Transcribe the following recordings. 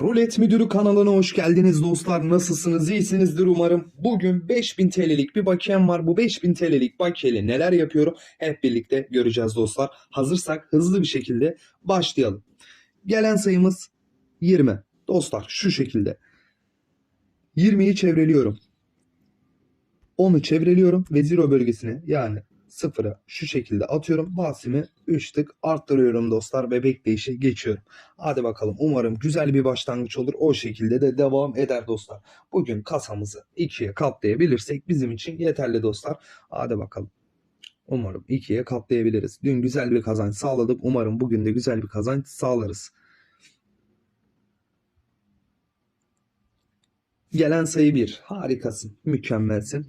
Rulet Müdürü kanalına hoş geldiniz dostlar. Nasılsınız? İyisinizdir umarım. Bugün 5000 TL'lik bir bakiyem var. Bu 5000 TL'lik bakiyeyle neler yapıyorum hep birlikte göreceğiz dostlar. Hazırsak hızlı bir şekilde başlayalım. Gelen sayımız 20. Dostlar şu şekilde. 20'yi çevreliyorum. 10'u çevreliyorum ve zero bölgesine yani sıfıra şu şekilde atıyorum. Basimi 3 tık arttırıyorum dostlar ve bekleyişe geçiyorum. Hadi bakalım umarım güzel bir başlangıç olur. O şekilde de devam eder dostlar. Bugün kasamızı ikiye katlayabilirsek bizim için yeterli dostlar. Hadi bakalım. Umarım ikiye katlayabiliriz. Dün güzel bir kazanç sağladık. Umarım bugün de güzel bir kazanç sağlarız. Gelen sayı 1. Harikasın. Mükemmelsin.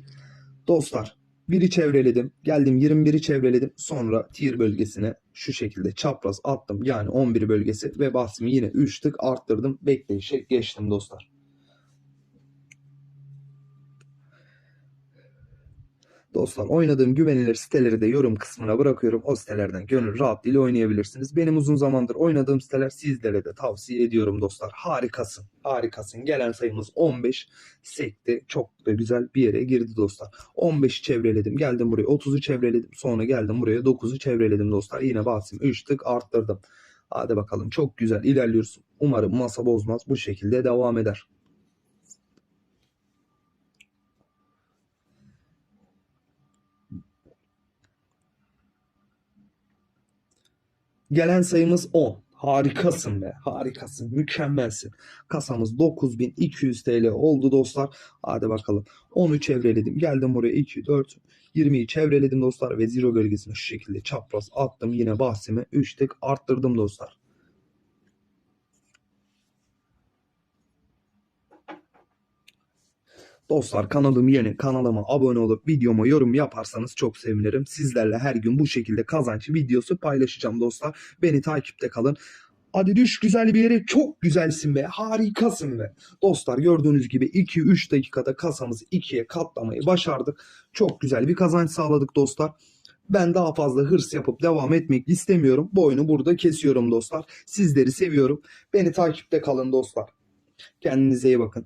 Dostlar biri çevreledim. Geldim 21'i çevreledim. Sonra tier bölgesine şu şekilde çapraz attım. Yani 11 bölgesi ve basımı yine 3 tık arttırdım. Bekleyişe geçtim dostlar. Dostlar oynadığım güvenilir siteleri de yorum kısmına bırakıyorum. O sitelerden gönül rahatlığıyla oynayabilirsiniz. Benim uzun zamandır oynadığım siteler sizlere de tavsiye ediyorum dostlar. Harikasın. Harikasın. Gelen sayımız 15. Sekti. Çok da güzel bir yere girdi dostlar. 15'i çevreledim. Geldim buraya 30'u çevreledim. Sonra geldim buraya 9'u çevreledim dostlar. Yine basım 3 tık arttırdım. Hadi bakalım çok güzel ilerliyoruz. Umarım masa bozmaz. Bu şekilde devam eder. Gelen sayımız 10. Harikasın be. Harikasın. Mükemmelsin. Kasamız 9200 TL oldu dostlar. Hadi bakalım. 10'u çevreledim. Geldim buraya 2, 4, 20'yi çevreledim dostlar. Ve zero bölgesine şu şekilde çapraz attım. Yine bahsimi 3 tık arttırdım dostlar. Dostlar kanalım yeni. Kanalıma abone olup videoma yorum yaparsanız çok sevinirim. Sizlerle her gün bu şekilde kazanç videosu paylaşacağım dostlar. Beni takipte kalın. Hadi düş güzel bir yere çok güzelsin be harikasın be. Dostlar gördüğünüz gibi 2-3 dakikada kasamızı 2'ye katlamayı başardık. Çok güzel bir kazanç sağladık dostlar. Ben daha fazla hırs yapıp devam etmek istemiyorum. Bu oyunu burada kesiyorum dostlar. Sizleri seviyorum. Beni takipte kalın dostlar. Kendinize iyi bakın.